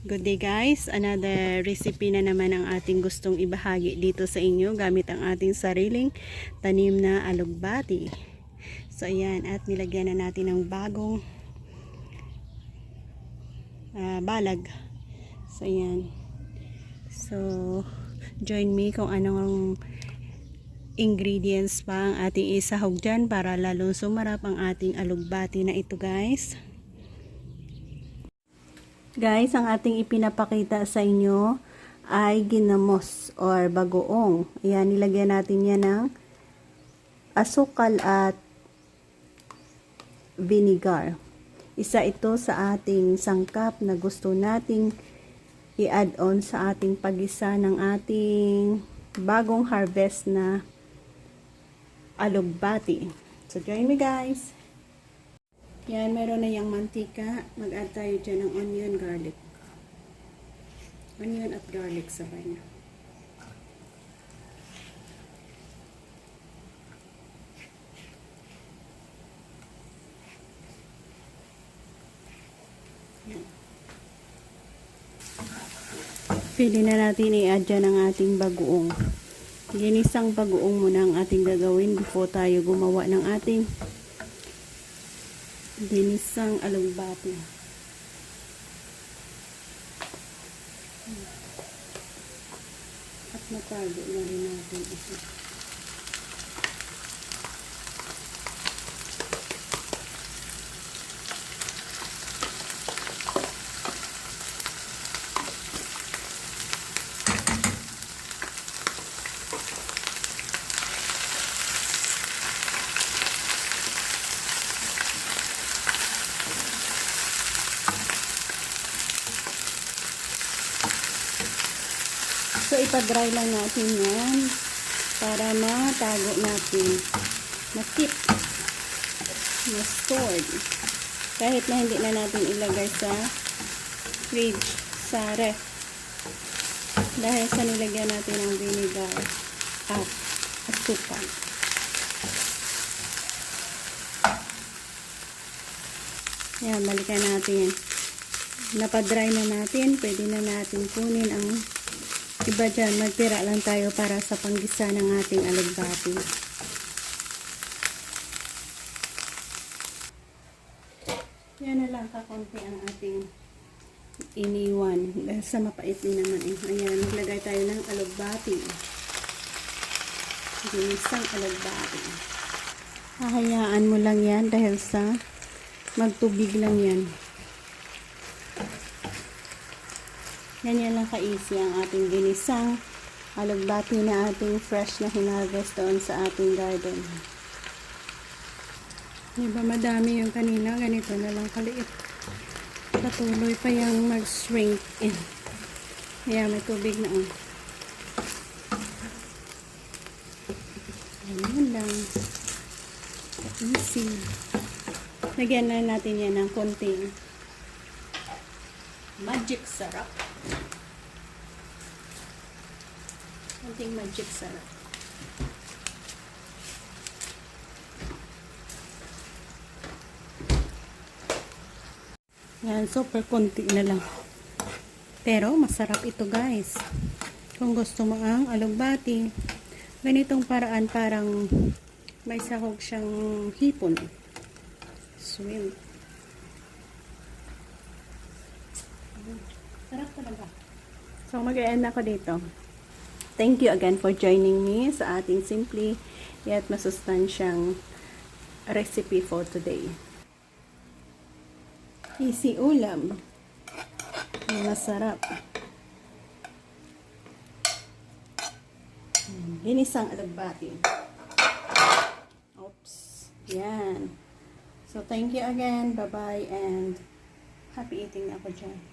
Good day guys, another recipe na naman ang ating gustong ibahagi dito sa inyo gamit ang ating sariling tanim na alugbati. So ayan, at nilagyan na natin ng bagong ah, balag. So ayan. So join me kung anong ingredients pa ang ating isahog dyan para lalong sumarap ang ating alugbati na ito guys. Guys, ang ating ipinapakita sa inyo ay ginamos or bagoong. Ayan, nilagyan natin yan ng asukal at vinegar. Isa ito sa ating sangkap na gusto nating i-add on sa ating pagisa ng ating bagong harvest na alugbati. So, join me guys! Yan, meron na yung mantika. Mag-add tayo dyan ng onion, garlic. Onion at garlic sabay na. Pwede na natin i-add dyan ang ating bagoong. Ginisang bagoong muna ang ating gagawin before tayo gumawa ng ating Dinisang alugbati. At matago na rin natin ito. So, ipa-dry lang natin yan para matago natin. Ma-keep. Ma-stored. Kahit na hindi na natin ilagay sa fridge, sa ref. Dahil sa nilagyan natin ng vinegar at asukal. Yan, balikan natin. Napadry na natin. Pwede na natin kunin ang iba dyan. Magtira lang tayo para sa panggisa ng ating alugbati. Yan na lang kakonti ang ating iniwan. Dahil sa mapait din naman eh. Ayan, maglagay tayo ng alugbati. Ginisang alugbati. Hahayaan mo lang yan dahil sa magtubig lang yan. Ganyan lang ka-easy ang ating ginisang alugbati na ating fresh na hinarvest doon sa ating garden. Diba madami yung kanina, ganito na lang kaliit. Patuloy pa yung mag-shrink in. Ayan, may tubig na oh. Ganyan lang. Easy. Lagyan na natin yan ng konting magic sarap. Konting magic sarap. Yan, super konti na lang. Pero, masarap ito guys. Kung gusto mo ang alugbati, ganitong paraan parang may sahog siyang hipon. Swim. Sarap talaga. So, mag-end ako dito. Thank you again for joining me sa ating simply yet masustansyang recipe for today. Easy ulam. Masarap. Ginisang alagbati. Oops. Yan. So, thank you again. Bye-bye and happy eating ako dyan.